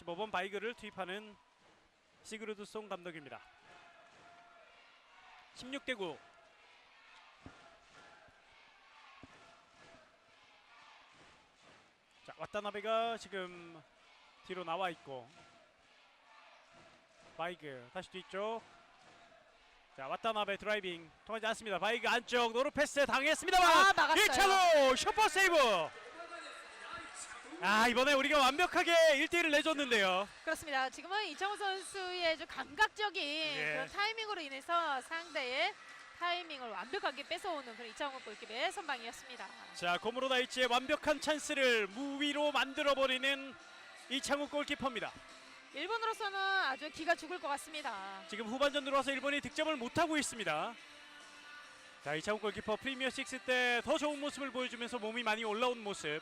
15번 바이그를 투입하는 시그루드 송 감독입니다. 16대 9. 자, 왔다나베가 지금 뒤로 나와 있고 바이그 다시 뒤쪽 자 왔다나베 드라이빙 통하지 않습니다 바이그 안쪽 노루 패스 당했습니다만 아, 막았어요. 1차로 슈퍼 세이브 아 이번에 우리가 완벽하게 1대1을 내줬는데요 그렇습니다. 지금은 이창호 선수의 좀 감각적인 예. 그런 타이밍으로 인해서 상대의 타이밍을 완벽하게 뺏어오는 그런 이창호 골키퍼의 선방이었습니다. 자 고무로 다이치의 완벽한 찬스를 무위로 만들어버리는 이창욱 골키퍼입니다 일본으로서는 아주 기가 죽을 것 같습니다. 지금 후반전 들어와서 일본이 득점을 못하고 있습니다 자 이창욱 골키퍼 프리미어 6 때 더 좋은 모습을 보여주면서 몸이 많이 올라온 모습